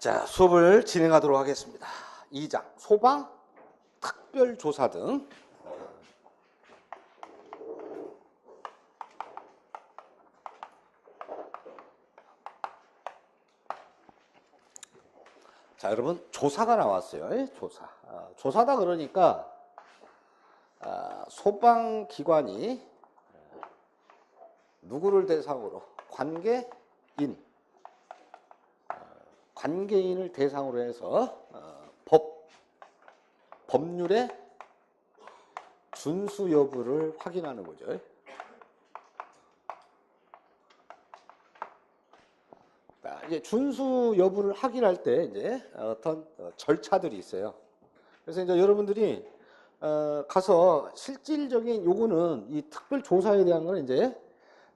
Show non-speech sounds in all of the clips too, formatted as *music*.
자, 수업을 진행하도록 하겠습니다. 2장 소방, 특별 조사 등 자, 여러분 조사가 나왔어요. 예, 조사. 아, 조사다 그러니까 아, 소방 기관이 누구를 대상으로 관계인 관계인을 대상으로 해서 어, 법 법률의 준수 여부를 확인하는 거죠. 자, 이제 준수 여부를 확인할 때 이제 어떤 어, 절차들이 있어요. 그래서 이제 여러분들이 어, 가서 실질적인 요거는 이 특별 조사에 대한 거는 이제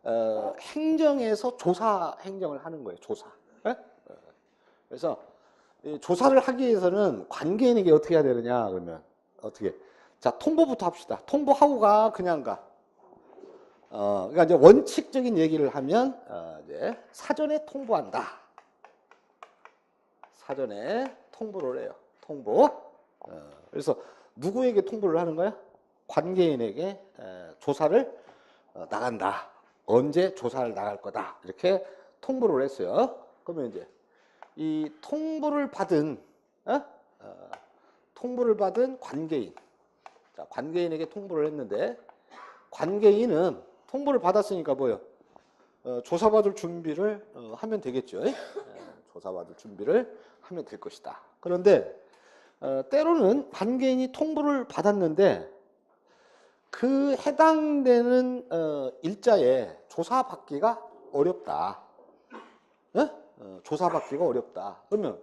어, 행정에서 조사 행정을 하는 거예요. 조사. 예? 그래서 이 조사를 하기 위해서는 관계인에게 어떻게 해야 되느냐 그러면. 어떻게? 자 통보부터 합시다. 통보하고 가 그냥 가. 어, 그러니까 이제 원칙적인 얘기를 하면 어, 이제 사전에 통보한다. 사전에 통보를 해요. 통보. 어, 그래서 누구에게 통보를 하는 거야? 관계인에게 에, 조사를 어, 나간다. 언제 조사를 나갈 거다. 이렇게 통보를 했어요. 그러면 이제 이 통보를 받은 어? 어, 통보를 받은 관계인. 자 관계인에게 통보를 했는데 관계인은 통보를 받았으니까 뭐요? 어, 조사받을 준비를 어, 하면 되겠죠. 예, 조사받을 준비를 하면 될 것이다. 그런데 어, 때로는 관계인이 통보를 받았는데 그 해당되는 어, 일자에 조사받기가 어렵다. 예? 어, 조사받기가 어렵다. 그러면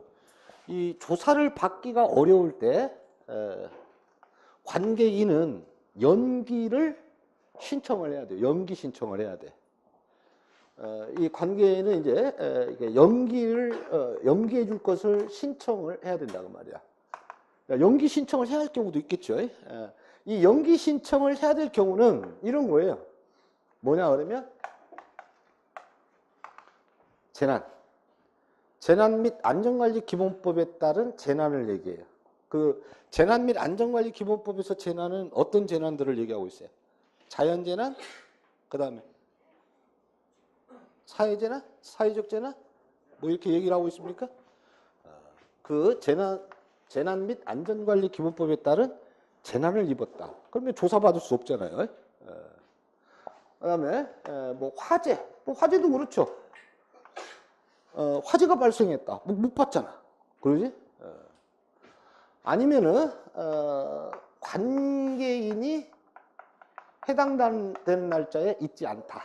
이 조사를 받기가 어려울 때 에, 관계인은 연기를 신청을 해야 돼요. 연기 신청을 해야 돼. 어, 이 관계인은 이제 연기를 어, 연기해 줄 것을 신청을 해야 된다고 말이야. 그러니까 연기 신청을 해야 할 경우도 있겠죠. 에, 이 연기 신청을 해야 될 경우는 이런 거예요. 뭐냐 그러면 재난. 재난 및 안전관리 기본법에 따른 재난을 얘기해요. 그 재난 및 안전관리 기본법에서 재난은 어떤 재난들을 얘기하고 있어요? 자연재난, 그 다음에 사회재난, 사회적 재난, 뭐 이렇게 얘기를 하고 있습니까? 그 재난, 재난 및 안전관리 기본법에 따른 재난을 입었다. 그러면 조사받을 수 없잖아요. 그 다음에 뭐 화재, 뭐 화재도 그렇죠. 어, 화재가 발생했다. 뭐, 못 봤잖아. 그러지? 어. 아니면은, 어, 관계인이 해당되는 날짜에 있지 않다.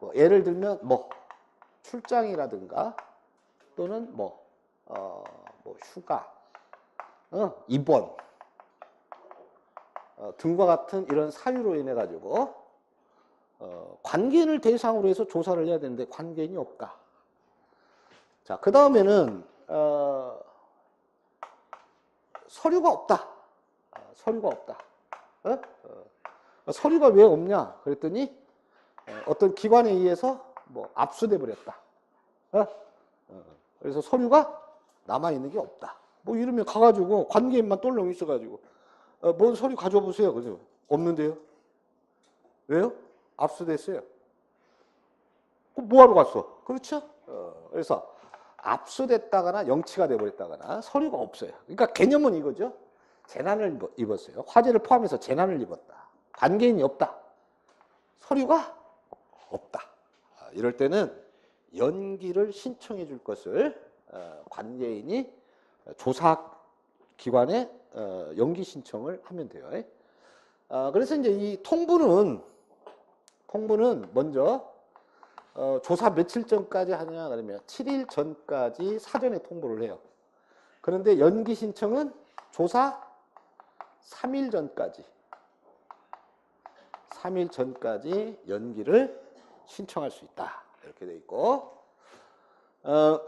뭐 예를 들면, 뭐, 출장이라든가, 또는 뭐, 어, 뭐 휴가, 어, 입원, 어, 등과 같은 이런 사유로 인해 가지고, 어, 관계인을 대상으로 해서 조사를 해야 되는데 관계인이 없다. 자, 그 다음에는, 어, 서류가 없다. 어, 서류가 없다. 어? 어, 서류가 왜 없냐? 그랬더니, 어, 떤 기관에 의해서 뭐 압수돼 버렸다. 어? 어, 그래서 서류가 남아있는 게 없다. 뭐 이러면 가가지고 관계인만 똘렁 있어가지고, 어, 뭔 서류 가져와 보세요. 그래서 없는데요. 왜요? 압수됐어요. 뭐하러 갔어? 그렇죠? 어, 그래서 압수됐다거나 영치가 돼버렸다거나 서류가 없어요. 그러니까 개념은 이거죠. 재난을 입었어요. 화재를 포함해서 재난을 입었다. 관계인이 없다. 서류가 없다. 아, 이럴 때는 연기를 신청해 줄 것을 어, 관계인이 조사기관에 어, 연기 신청을 하면 돼요. 아, 그래서 이제 이 통보는 통보는 먼저 어, 조사 며칠 전까지 하냐 그러면 7일 전까지 사전에 통보를 해요. 그런데 연기 신청은 조사 3일 전까지 3일 전까지 연기를 신청할 수 있다. 이렇게 돼 있고 어,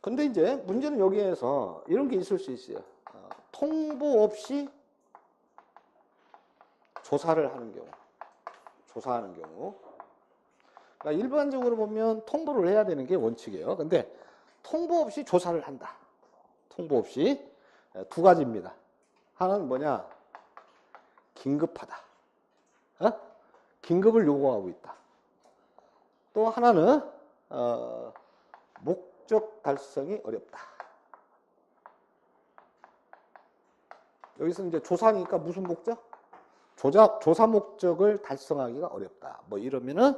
근데 이제 문제는 여기에서 이런 게 있을 수 있어요. 어, 통보 없이 조사를 하는 경우 조사하는 경우 그러니까 일반적으로 보면 통보를 해야 되는 게 원칙이에요. 근데 통보 없이 조사를 한다. 통보 없이 에, 두 가지입니다. 하나는 뭐냐? 긴급하다. 어? 긴급을 요구하고 있다. 또 하나는 어, 목적 달성이 어렵다. 여기서 이제 조사니까 무슨 목적? 조사, 조사 목적을 달성하기가 어렵다. 뭐 이러면은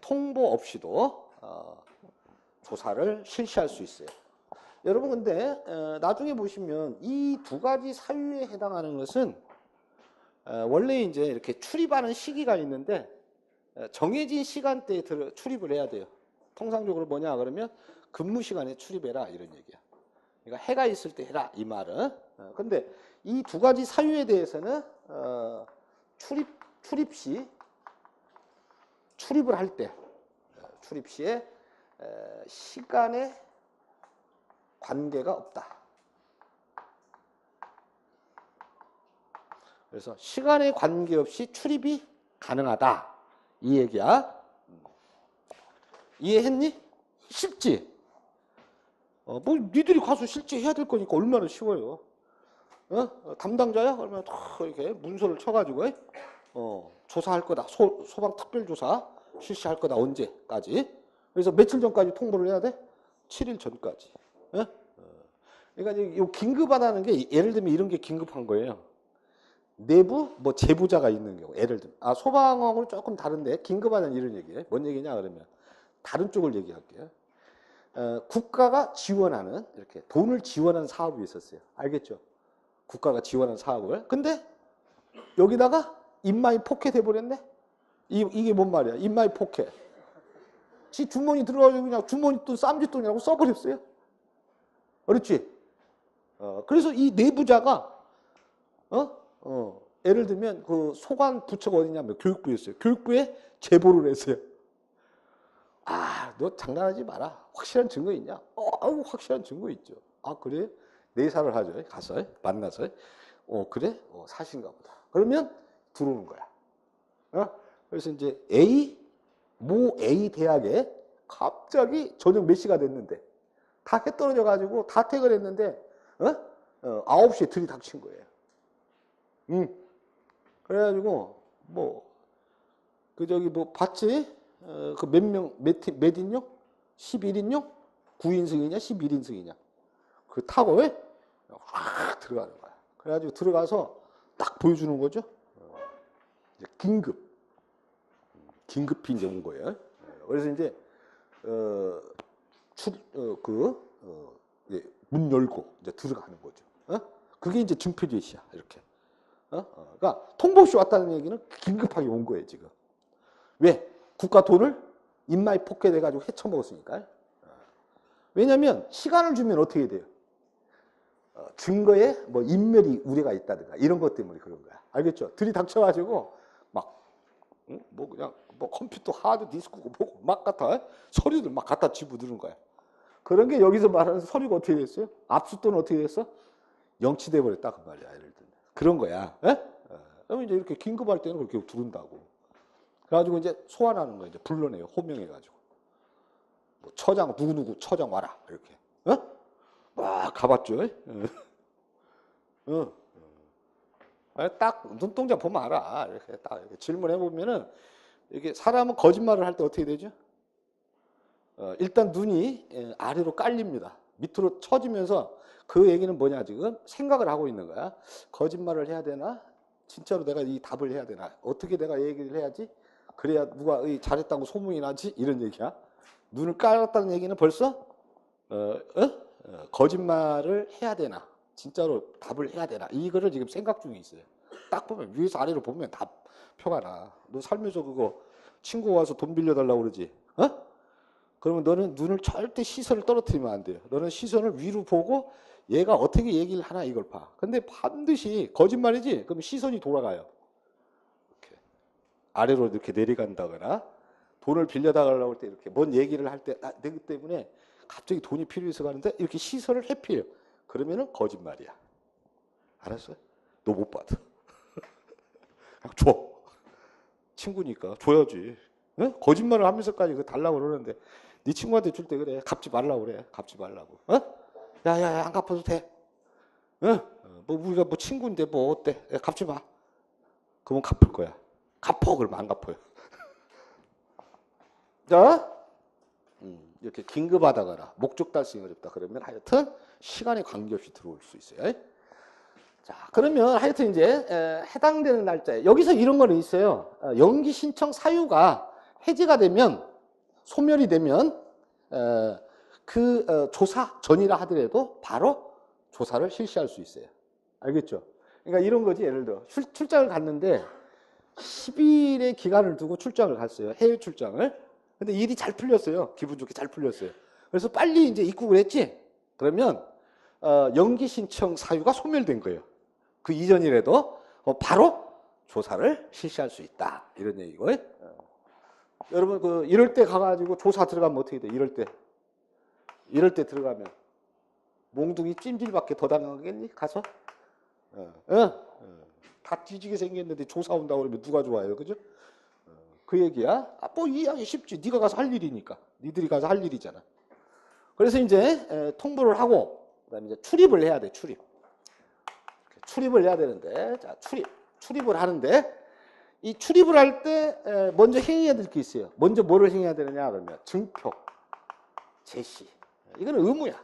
통보 없이도 어, 조사를 실시할 수 있어요. 여러분 근데 어, 나중에 보시면 이 두 가지 사유에 해당하는 것은 어, 원래 이제 이렇게 출입하는 시기가 있는데 어, 정해진 시간대에 들어 출입을 해야 돼요. 통상적으로 뭐냐 그러면 근무 시간에 출입해라 이런 얘기야. 그러니까 해가 있을 때 해라 이 말은. 어, 근데 이 두 가지 사유에 대해서는 어, 출입 출입 시 출입을 할때 어, 출입 시에 에, 시간에 관계가 없다. 그래서 시간에 관계없이 출입이 가능하다. 이 얘기야. 이해했니? 쉽지? 어, 뭐, 니들이 가서 실제 해야 될 거니까 얼마나 쉬워요. 어? 어, 담당자야? 그러면 탁 이렇게 문서를 쳐가지고, 어, 조사할 거다. 소, 소방 특별조사 실시할 거다. 언제까지? 그래서 며칠 전까지 통보를 해야 돼? 7일 전까지. 어? 어. 그러니까 이 긴급하다는 게 예를 들면 이런 게 긴급한 거예요. 내부 뭐 제보자가 있는 경우 예를 들면 아 소방하고는 조금 다른데 긴급하다는 이런 얘기예요. 뭔 얘기냐 그러면 다른 쪽을 얘기할게요. 어, 국가가 지원하는 이렇게 돈을 지원하는 사업이 있었어요. 알겠죠? 국가가 지원하는 사업을. 근데 여기다가 인마이 포켓 해버렸네. 이, 이게 뭔 말이야? 인마이 포켓. 지 주머니 들어가지고 그냥 주머니 돈 쌈짓돈이라고 써버렸어요. 그렇지? 어, 그래서 이 내부자가 어? 어, 예를 들면 그 소관 부처가 어디냐면 교육부였어요. 교육부에 제보를 했어요. 아, 너 장난하지 마라. 확실한 증거 있냐? 어, 확실한 증거 있죠. 아, 그래? 내사를 하죠. 가서 만나서. 어, 그래? 어, 사신가 보다. 그러면 들어오는 거야. 어? 그래서 이제 A 모 A 대학에 갑자기 저녁 몇 시가 됐는데 다 해 떨어져 가지고 다 퇴근했는데 어? 어, 9시에 들이닥친 거예요. 응. 그래가지고 뭐 그 저기 뭐 봤지? 어, 그 몇 명, 몇, 팀, 몇 인용? 11인용? 9인승이냐? 11인승이냐? 그 타고 왜? 확 들어가는 거야. 그래가지고 들어가서 딱 보여주는 거죠. 어, 이제 긴급. 긴급히 이제 온 거예요. 그래서 이제, 어, 출, 어, 그, 어, 이제 문 열고 이제 들어가는 거죠. 어? 그게 이제 증표제시야. 이렇게. 어? 어, 그러니까 통보시 왔다는 얘기는 긴급하게 온 거예요, 지금. 왜? 국가 돈을 인마이 포켓 해가지고 헤쳐먹었으니까. 어. 왜냐면 시간을 주면 어떻게 돼요? 어, 증거에 뭐 인멸이 우려가 있다든가 이런 것 때문에 그런 거야. 알겠죠? 들이닥쳐가지고 막, 응? 뭐 그냥 뭐 컴퓨터 하드 디스크고 뭐고 막 갖다 서류들 막 갖다 집어드는 거야. 그런 게 여기서 말하는 서류가 어떻게 됐어요? 압수또는 어떻게 됐어? 영치돼 버렸다 그 말이야. 예를 들면. 그런 거야. 에? 어. 그러면 이제 이렇게 긴급할 때는 그렇게 부른다고. 그래가지고 이제 소환하는 거야. 이제 불러내요. 호명해가지고. 뭐 처장 누구누구 처장 와라. 이렇게. 어? 막 가봤죠. 어. 어. 어. 딱 눈동자 보면 알아. 이렇게 딱 이렇게 질문해 보면은 이게 사람은 거짓말을 할 때 어떻게 되죠? 어, 일단 눈이 예, 아래로 깔립니다. 밑으로 처지면서 그 얘기는 뭐냐 지금 생각을 하고 있는 거야. 거짓말을 해야 되나? 진짜로 내가 이 답을 해야 되나? 어떻게 내가 얘기를 해야지? 그래야 누가 의 잘했다고 소문이 나지? 이런 얘기야. 눈을 깔았다는 얘기는 벌써 어, 어? 어, 거짓말을 해야 되나? 진짜로 답을 해야 되나? 이거를 지금 생각 중에 있어요. 딱 보면 위에서 아래로 보면 답 표가 나. 너 살면서 그거 친구 와서 돈 빌려달라고 그러지? 어? 그러면 너는 눈을 절대 시선을 떨어뜨리면 안 돼요. 너는 시선을 위로 보고 얘가 어떻게 얘기를 하나 이걸 봐. 근데 반드시 거짓말이지? 그럼 시선이 돌아가요. 이렇게 아래로 이렇게 내려간다거나 돈을 빌려달라고 할 때 이렇게 뭔 얘기를 할때 아, 내기 때문에 갑자기 돈이 필요해서 가는데 이렇게 시선을 회피해요. 그러면은 거짓말이야. 알았어요? 너 못 받아. *laughs* 그냥 줘. 친구니까 줘야지. 어? 거짓말을 하면서까지 그 달라고 그러는데 네 친구한테 줄 때 그래 갚지 말라고 그래 갚지 말라고 어? 야야야 안 갚아도 돼 어? 어, 뭐 우리가 뭐 친구인데 뭐 어때 야, 갚지 마 그러면 갚을 거야 갚어 그러면 안 갚아요 *laughs* 자 음, 이렇게 긴급하다거나 목적 달성이 어렵다 그러면 하여튼 시간에 관계없이 들어올 수 있어요 자 그러면 하여튼 이제 에, 해당되는 날짜에 여기서 이런 거는 있어요 어, 연기 신청 사유가 해지가 되면 소멸이 되면 어, 그 어, 조사 전이라 하더라도 바로 조사를 실시할 수 있어요. 알겠죠? 그러니까 이런 거지 예를 들어 출, 출장을 갔는데 10일의 기간을 두고 출장을 갔어요. 해외 출장을. 근데 일이 잘 풀렸어요. 기분 좋게 잘 풀렸어요. 그래서 빨리 이제 입국을 했지. 그러면 어, 연기 신청 사유가 소멸된 거예요. 그 이전이라도 어, 바로 조사를 실시할 수 있다. 이런 얘기고. 어. 여러분 그 이럴 때 가가지고 조사 들어가면 어떻게 돼? 이럴 때 이럴 때 들어가면 몽둥이 찜질밖에 더 당하겠니? 가서 어, 어? 어. 다 뒤지게 생겼는데 조사 온다고 그러면 누가 좋아요, 그죠? 어, 그 얘기야. 아, 뭐 이해하기 쉽지. 네가 가서 할 일이니까. 니들이 가서 할 일이잖아. 그래서 이제 에, 통보를 하고 그다음에 이제 출입을 해야 돼. 출입. 출입을 해야 되는데 자 출입 출입을 하는데 이 출입을 할 때 먼저 행해야 될 게 있어요. 먼저 뭐를 행해야 되느냐 그러면 증표, 제시. 이거는 의무야.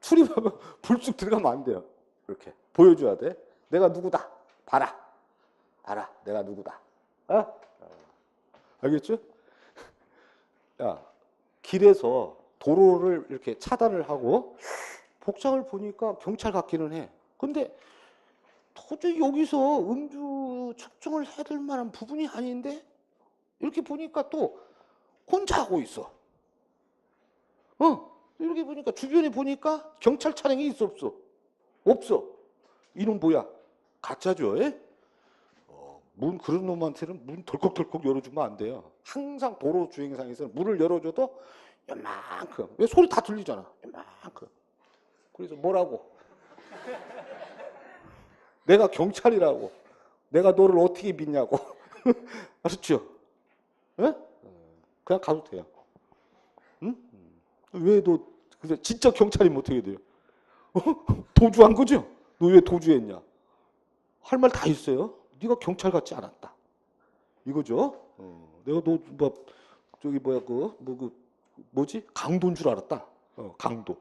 출입하면 *laughs* 불쑥 들어가면 안 돼요. 이렇게 보여줘야 돼. 내가 누구다. 봐라. 봐라. 내가 누구다. 어? 알겠죠? *laughs* 야, 길에서 도로를 이렇게 차단을 하고 복장을 보니까 경찰 같기는 해. 근데 도저히 여기서 음주 측정을 해야 될 만한 부분이 아닌데 이렇게 보니까 또 혼자 하고 있어. 어, 이렇게 보니까 주변에 보니까 경찰 차량이 있어 없어? 없어. 이놈 뭐야? 가짜죠? 에? 어, 문 그런 놈한테는 문 덜컥덜컥 열어주면 안 돼요. 항상 도로 주행상에서는 문을 열어줘도 요만큼. 왜 소리 다 들리잖아. 요만큼. 그래서 뭐라고? *laughs* 내가 경찰이라고. 내가 너를 어떻게 믿냐고. *laughs* 알았죠? 에? 그냥 가도 돼요. 응? 왜 너, 근데 진짜 경찰이면 어떻게 돼요? 어? 도주한 거죠? 너 왜 도주했냐? 할 말 다 있어요. 네가 경찰 같지 않았다. 이거죠? 어, 내가 너, 뭐, 저기 뭐야, 그, 뭐, 그, 뭐지? 강도인 줄 알았다. 어, 강도.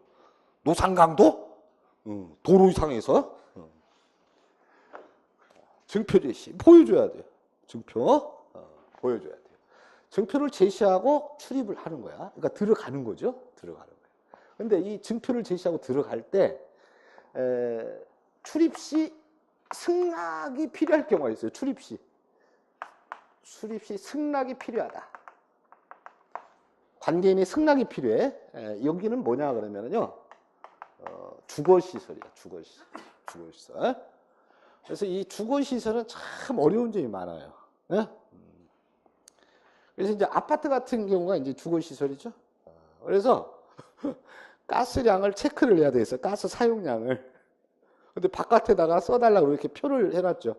노상 강도? 어, 도로 상에서? 어. 증표 제시 보여줘야 돼요. 증표 어, 보여줘야 돼요. 증표를 제시하고 출입을 하는 거야. 그러니까 들어가는 거죠. 들어가는 거예요. 근데 이 증표를 제시하고 들어갈 때 에, 출입 시 승낙이 필요할 경우가 있어요. 출입 시 출입 시 승낙이 필요하다. 관계인의 승낙이 필요해. 에, 여기는 뭐냐 그러면은요. 어, 주거 시설이야. 주거 시설. 주거 시설. 그래서 이 주거 시설은 참 어려운 점이 많아요. 예? 그래서 이제 아파트 같은 경우가 이제 주거 시설이죠. 그래서 *laughs* 가스량을 체크를 해야 돼서 가스 사용량을. 근데 바깥에다가 써달라고 이렇게 표를 해놨죠.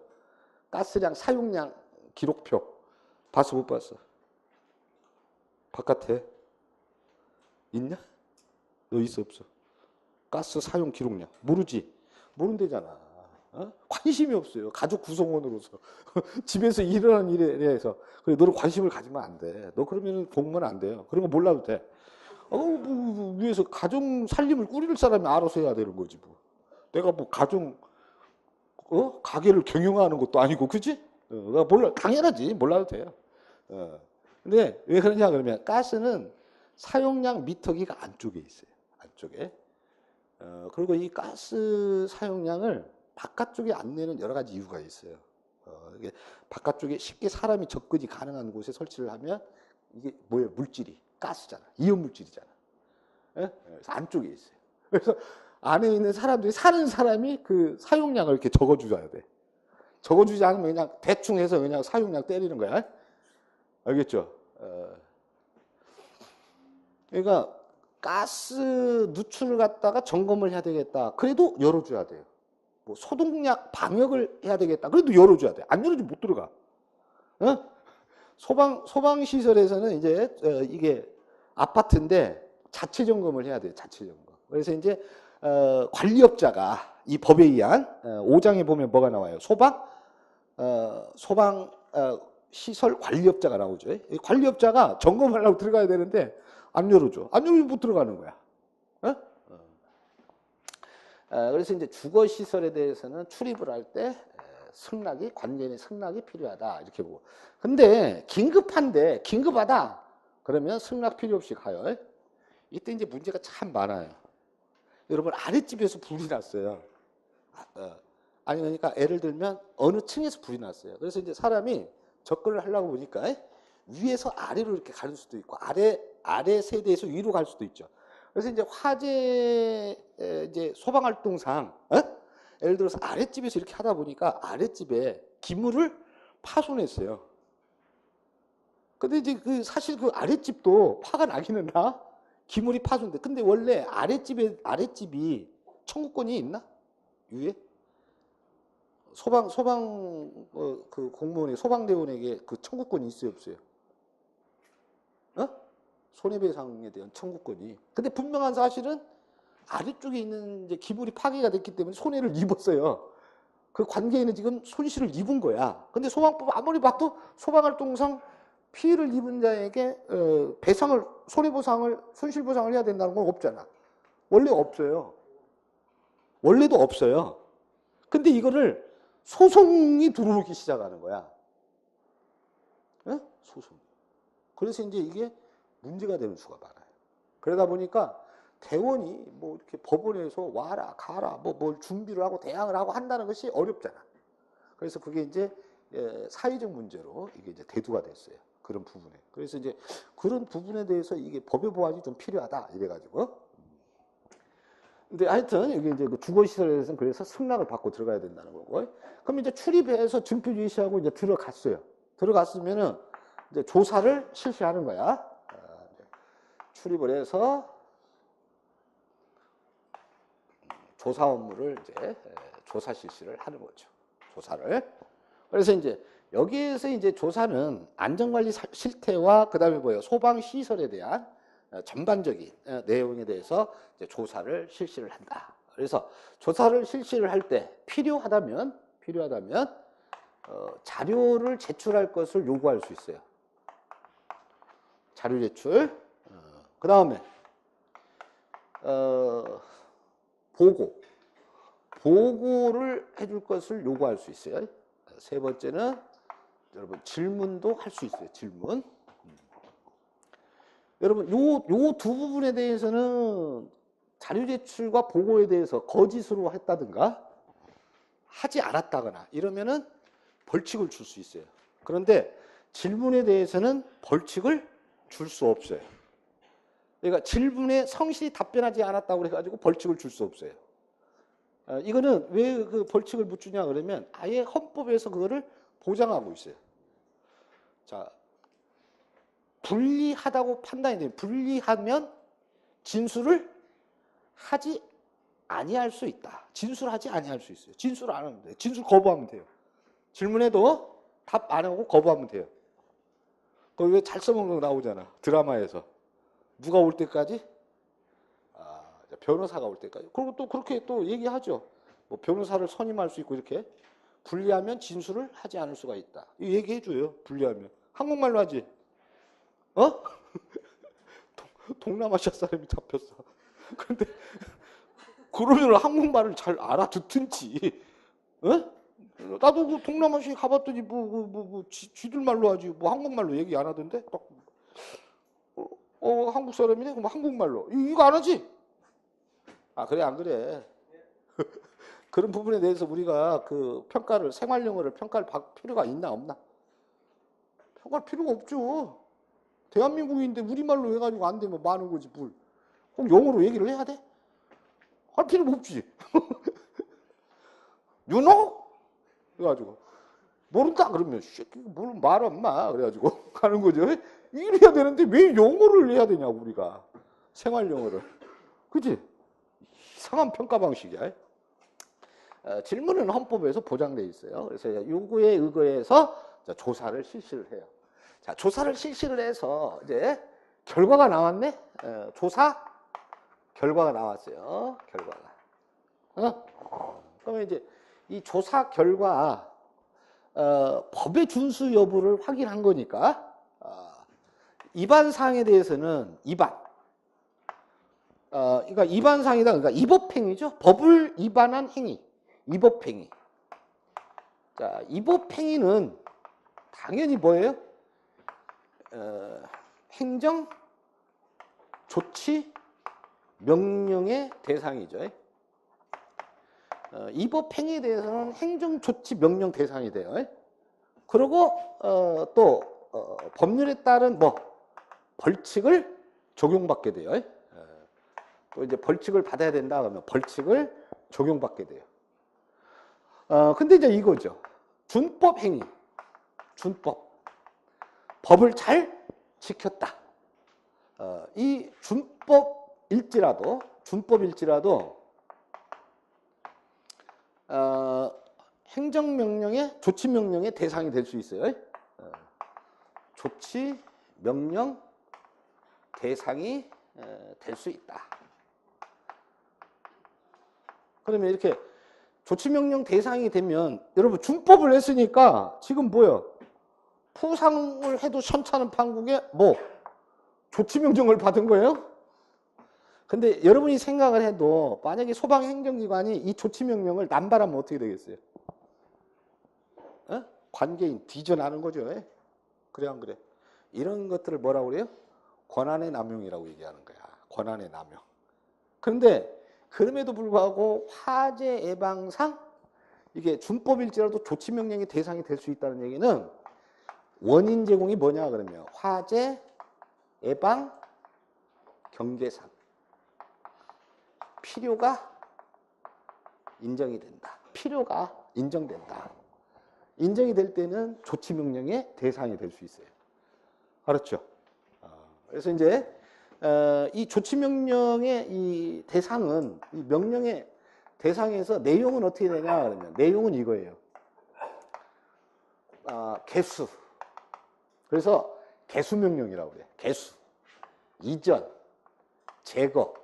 가스량 사용량 기록표. 봤어 못 봤어? 바깥에 있냐? 너 있어 없어? 가스 사용 기록량 모르지? 모른대잖아. 어? 관심이 없어요. 가족 구성원으로서. *laughs* 집에서 일어나는 일에 대해서. 그래, 너는 관심을 가지면 안 돼. 너 그러면 공무원 안 돼요. 그런 거 몰라도 돼. 어, 뭐, 뭐, 위에서 가정 살림을 꾸릴 사람이 알아서 해야 되는 거지, 뭐. 내가 뭐 가정, 어? 가게를 경영하는 것도 아니고, 그지? 어, 몰라, 당연하지. 몰라도 돼요. 어. 근데 왜 그러냐, 그러면 가스는 사용량 미터기가 안쪽에 있어요. 안쪽에. 어, 그리고 이 가스 사용량을 바깥쪽에 안 내는 여러 가지 이유가 있어요. 어, 이게 바깥쪽에 쉽게 사람이 접근이 가능한 곳에 설치를 하면 이게 뭐예요? 물질이 가스잖아. 이온 물질이잖아. 예? 안쪽에 있어요. 그래서 안에 있는 사람들이 사는 사람이 그 사용량을 이렇게 적어줘야 돼. 적어주지 않으면 그냥 대충 해서 그냥 사용량 때리는 거야. 알겠죠? 어. 그러니까 가스 누출을 갖다가 점검을 해야 되겠다. 그래도 열어줘야 돼요. 뭐 소독약 방역을 해야 되겠다. 그래도 열어줘야 돼. 안 열어주면 못 들어가. 어? 소방 소방 시설에서는 이제 어, 이게 아파트인데 자체 점검을 해야 돼요. 자체 점검. 그래서 이제 어, 관리업자가 이 법에 의한 어, 5장에 보면 뭐가 나와요? 소방 어, 소방 어, 시설 관리업자가 나오죠. 이 관리업자가 점검하려고 들어가야 되는데 안 열어줘. 안 열면 못 들어가는 거야. 어? 어, 그래서 이제 주거 시설에 대해서는 출입을 할때 승낙이 관계인의 승낙이 필요하다 이렇게 보고. 근데 긴급한데 긴급하다 그러면 승낙 필요 없이 가요. 이때 이제 문제가 참 많아요. 여러분 아랫집에서 불이 났어요. 아, 어. 아니 그러니까 예를 들면 어느 층에서 불이 났어요. 그래서 이제 사람이 접근을 하려고 보니까 위에서 아래로 이렇게 가는 수도 있고 아래 아래 세대에서 위로 갈 수도 있죠. 그래서 이제 화재 에, 이제 소방 활동상 어? 예를 들어서 아랫집에서 이렇게 하다 보니까 아랫집에 기물을 파손했어요. 근데 이제 그 사실 그 아랫집도 파가 나기는 나 기물이 파손돼. 근데 원래 아랫집에 아랫집이 청구권이 있나 위에? 소방 소방 어, 그 공무원이 소방대원에게 그 청구권이 있어요 없어요? 어? 손해배상에 대한 청구권이. 근데 분명한 사실은 아래쪽에 있는 이제 기물이 파괴가 됐기 때문에 손해를 입었어요. 그 관계인은 지금 손실을 입은 거야. 근데 소방법 아무리 봐도 소방활동상 피해를 입은 자에게 어, 배상을 손해보상을 손실보상을 해야 된다는 건 없잖아. 원래 없어요. 원래도 없어요. 근데 이거를 소송이 들어오기 시작하는 거야. 예? 소송. 그래서 이제 이게 문제가 되는 수가 많아요. 그러다 보니까 대원이 뭐 이렇게 법원에서 와라 가라 뭐 뭘 준비를 하고 대항을 하고 한다는 것이 어렵잖아. 그래서 그게 이제 예, 사회적 문제로 이게 이제 대두가 됐어요. 그런 부분에. 그래서 이제 그런 부분에 대해서 이게 법의 보완이 좀 필요하다 이래가지고. 근데 하여튼 여기 이제 그 주거시설에서는 그래서 승낙을 받고 들어가야 된다는 거고. 그럼 이제 출입해서 증표 제시하고 이제 들어갔어요. 들어갔으면은 이제 조사를 실시하는 거야. 아, 출입을 해서 조사 업무를 이제 에, 조사 실시를 하는 거죠. 조사를. 그래서 이제 여기에서 이제 조사는 안전관리 사- 실태와 그다음에 뭐예요? 소방 시설에 대한 어, 전반적인 어, 내용에 대해서 조사를 실시를 한다. 그래서 조사를 실시를 할 때 필요하다면 필요하다면 어, 자료를 제출할 것을 요구할 수 있어요. 자료 제출. 그 다음에 어, 보고. 보고를 해줄 것을 요구할 수 있어요. 세 번째는 여러분 질문도 할 수 있어요. 질문. 음. 여러분 요 요 두 부분에 대해서는 자료 제출과 보고에 대해서 거짓으로 했다든가 하지 않았다거나 이러면은 벌칙을 줄 수 있어요. 그런데 질문에 대해서는 벌칙을 줄 수 없어요. 그러니까 질문에 성실히 답변하지 않았다고 해가지고 벌칙을 줄 수 없어요. 어, 이거는 왜 그 벌칙을 못 주냐 그러면 아예 헌법에서 그거를 보장하고 있어요. 자, 불리하다고 판단이 돼요. 불리하면 진술을 하지 아니할 수 있다. 진술하지 아니할 수 있어요. 진술 안 하면 돼요. 진술 거부하면 돼요. 질문해도 답 안 하고 거부하면 돼요. 거기 왜잘 써먹는 거 나오잖아. 드라마에서. 누가 올 때까지? 아, 변호사가 올 때까지. 그리고 또 그렇게 또 얘기하죠. 뭐 변호사를 선임할 수 있고 이렇게 불리하면 진술을 하지 않을 수가 있다. 이 얘기해줘요. 불리하면. 한국말로 하지. 어? *laughs* 동- 동남아시아 사람이 잡혔어. *laughs* 근데 그러면 한국말을 잘 알아듣든지. 어? 나도 그 동남아시아 가봤더니 뭐, 뭐, 뭐, 뭐 지, 들 말로 하지 뭐 한국말로 얘기 안 하던데 딱, 어, 어, 한국 사람이네 그럼 한국말로 이- 이거 안 하지 아 그래 안 그래 *laughs* 그런 부분에 대해서 우리가 그 평가를 생활 영어를 평가를 받을 필요가 있나 없나 평가할 필요가 없죠 대한민국인데 우리말로 해가지고 안 되면 많은 거지 뭘 그럼 영어로 얘기를 해야 돼? 할 필요가 없지 *laughs* you know? 그래가지고 모른다 그러면 새끼 뭘 말아 마 그래가지고 *laughs* 가는 거죠. 이래야 되는데 왜 영어를 해야 되냐 우리가 생활 영어를 그지 이상한 평가 방식이야. 어, 질문은 헌법에서 보장돼 있어요. 그래서 요구에 의거해서 자, 조사를 실시를 해요. 자, 조사를 실시를 해서 이제 결과가 나왔네. 어, 조사 결과가 나왔어요. 결과가. 어? 그러면 이제 이 조사 결과 어, 법의 준수 여부를 확인한 거니까 어, 위반 사항에 대해서는 위반. 어, 그러니까 위반 사항이다. 그러니까 위법행위죠. 법을 위반한 행위. 위법행위. 자, 위법행위는 당연히 뭐예요? 어, 행정 조치 명령의 대상이죠. 어, 위법 행위에 대해서는 행정 조치 명령 대상이 돼요. 그리고 어, 또 어, 법률에 따른 뭐 벌칙을 적용받게 돼요. 예. 또 이제 벌칙을 받아야 된다 그러면 벌칙을 적용받게 돼요. 어, 근데 이제 이거죠. 준법 행위. 준법. 법을 잘 지켰다. 어, 이 준법일지라도, 준법일지라도, 어, 행정명령의, 조치명령의 대상이 될 수 있어요. 어, 조치, 명령, 대상이 될 수 있다. 그러면 이렇게 조치명령 대상이 되면 여러분 준법을 했으니까 지금 뭐요? 포상을 해도 현찮은 판국에 뭐 조치 명령을 받은 거예요? 근데 여러분이 생각을 해도 만약에 소방행정기관이 이 조치 명령을 남발하면 어떻게 되겠어요? 어? 관계인 뒤져나는 거죠. 예? 그래 안 그래? 이런 것들을 뭐라고 그래요? 권한의 남용이라고 얘기하는 거야. 권한의 남용. 그런데 그럼에도 불구하고 화재 예방상 이게 준법일지라도 조치 명령의 대상이 될 수 있다는 얘기는 원인 제공이 뭐냐 그러면 화재 예방 경계상 필요가 인정이 된다. 필요가 인정된다. 인정이 될 때는 조치 명령의 대상이 될 수 있어요. 알았죠? 어, 그래서 이제 어, 이 조치 명령의 이 대상은 이 명령의 대상에서 내용은 어떻게 되냐 그러면 내용은 이거예요. 아, 개수. 그래서 개수 명령이라고 그래. 개수. 이전, 제거,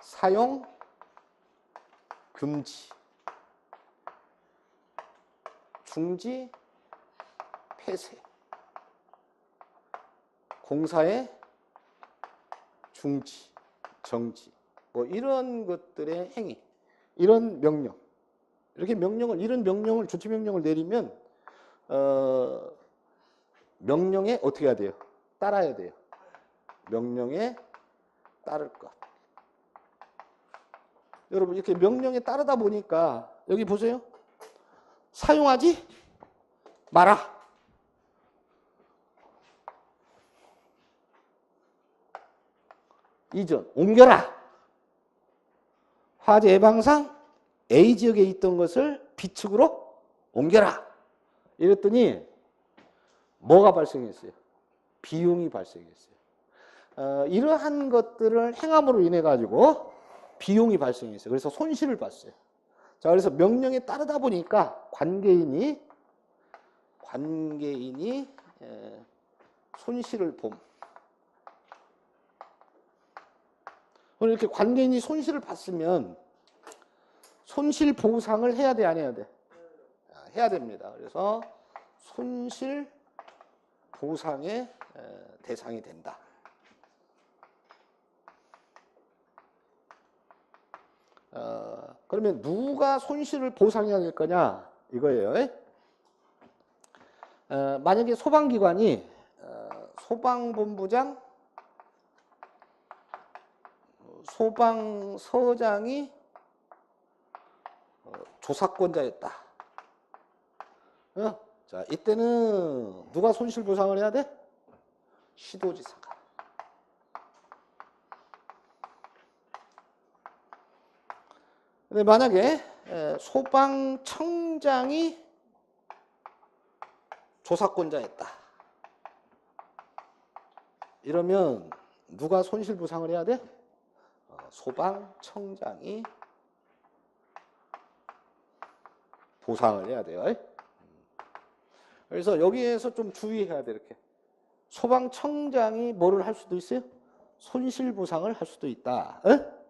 사용, 금지, 중지, 폐쇄, 공사의 중지, 정지, 뭐 이런 것들의 행위, 이런 명령, 이렇게 명령을 이런 명령을 조치 명령을 내리면 어, 명령에 어떻게 해야 돼요? 따라야 돼요. 명령에 따를 것. 여러분 이렇게 명령에 따르다 보니까 여기 보세요. 사용하지 마라. 이전 옮겨라. 화재 예방상 A 지역에 있던 것을 B측으로 옮겨라. 이랬더니 뭐가 발생했어요? 비용이 발생했어요. 어, 이러한 것들을 행함으로 인해 가지고 비용이 발생했어요. 그래서 손실을 봤어요. 자, 그래서 명령에 따르다 보니까 관계인이 관계인이 에, 손실을 봄. 이렇게 관계인이 손실을 봤으면 손실 보상을 해야 돼, 안 해야 돼? 해야 됩니다. 그래서 손실 보상의 대상이 된다. 어, 그러면 누가 손실을 보상해야 될 거냐 이거예요. 어, 만약에 소방기관이 어, 소방본부장, 소방서장이 어, 조사권자였다. 어? 자, 이때는 누가 손실 보상을 해야 돼? 시도지사가. 근데 만약에 소방청장이 조사권자였다. 이러면 누가 손실 보상을 해야 돼? 어, 소방청장이 보상을 해야 돼요. 그래서 여기에서 좀 주의해야 돼 이렇게. 소방청장이 뭐를 할 수도 있어요? 손실보상을 할 수도 있다. 에?